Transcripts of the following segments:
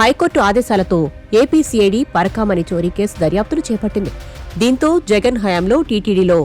High court ఆదేశాలతో ఏపీసీఐడి పరకామణి చోరీ case దర్యాప్తును చేపట్టింది. దీంతో జగన్ హయాంలో టీటీడీలో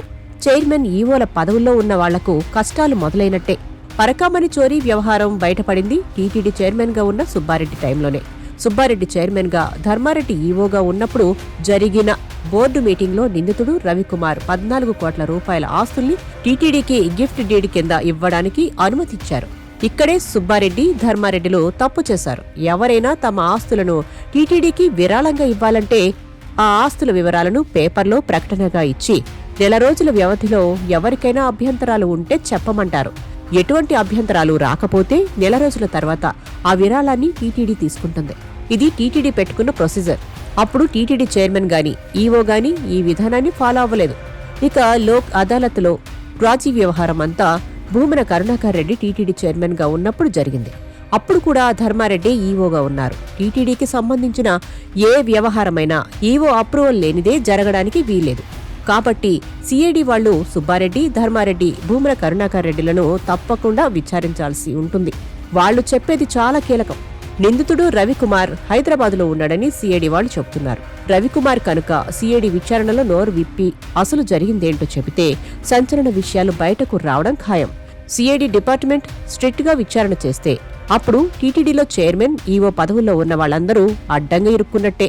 చైర్మన్ ఈవోల పదవుల్లో ఉన్న వాళ్ళకు కష్టాలు మొదలైనట్టే. పరకామణి చోరీ వ్యవహారం బయటపడింది టీటీడీ చైర్మన్గా ఉన్న సుబ్బారెడ్డి టైంలోనే. సుబ్బారెడ్డి చైర్మన్గా ధర్మారెడ్డి ఈవోగా ఉన్నప్పుడు జరిగిన బోర్డు మీటింగ్లో నిందితుడు రవికుమార్ పద్నాలుగు కోట్ల రూపాయల ఆస్తుల్ని టీటీడీకి గిఫ్ట్ డీడ్ కింద ఇవ్వడానికి అనుమతిచ్చారు. ఇక్కడే సుబ్బారెడ్డి ధర్మారెడ్డిలు తప్పు చేశారు. ఎవరైనా తమ ఆస్తులను టీటీడీకి విరాళంగా ఇవ్వాలంటే ఆ ఆస్తుల వివరాలను పేపర్లో ప్రకటనగా ఇచ్చి నెల రోజుల వ్యవధిలో ఎవరికైనా అభ్యంతరాలు ఉంటే చెప్పమంటారు. ఎటువంటి అభ్యంతరాలు రాకపోతే నెల రోజుల తర్వాత ఆ విరాళాన్ని టీటీడీ తీసుకుంటుంది. ఇది టీటీడీ పెట్టుకున్న ప్రొసీజర్. అప్పుడు టీటీడీ చైర్మన్ గాని ఈవో గాని ఈ విధానాన్ని ఫాలో అవ్వలేదు. ఇక లోక్ అదాలత్లో రాజీ వ్యవహారం అంతా భూమన కరుణాకర్ రెడ్డి టీటీడీ చైర్మన్గా ఉన్నప్పుడు జరిగింది. అప్పుడు కూడా ధర్మారెడ్డి ఈవోగా ఉన్నారు. టీటీడీకి సంబంధించిన ఏ వ్యవహారమైనా ఈవో అప్రూవల్ లేనిదే జరగడానికి వీలేదు కాబట్టి సిఐడి వాళ్ళు సుబ్బారెడ్డి ధర్మారెడ్డి భూమన కరుణాకర్ రెడ్డిలను తప్పకుండా విచారించాల్సి ఉంటుంది. వాళ్ళు చెప్పేది చాలా కీలకం. నిందితుడు రవికుమార్ హైదరాబాద్లో ఉన్నాడని సిఐడి వాళ్ళు చెబుతున్నారు. రవికుమార్ కనుక సిఐడి విచారణలో నోరు విప్పి అసలు జరిగిందేంటో చెబితే సంచలన విషయాలు బయటకు రావడం ఖాయం. సిఐడి డిపార్ట్మెంట్ స్ట్రిక్ట్గా విచారణ చేస్తే అప్పుడు టీటీడీలో చైర్మన్ ఈవో పదవుల్లో ఉన్న వాళ్ళందరూ అడ్డంగా ఇరుక్కున్నట్టే.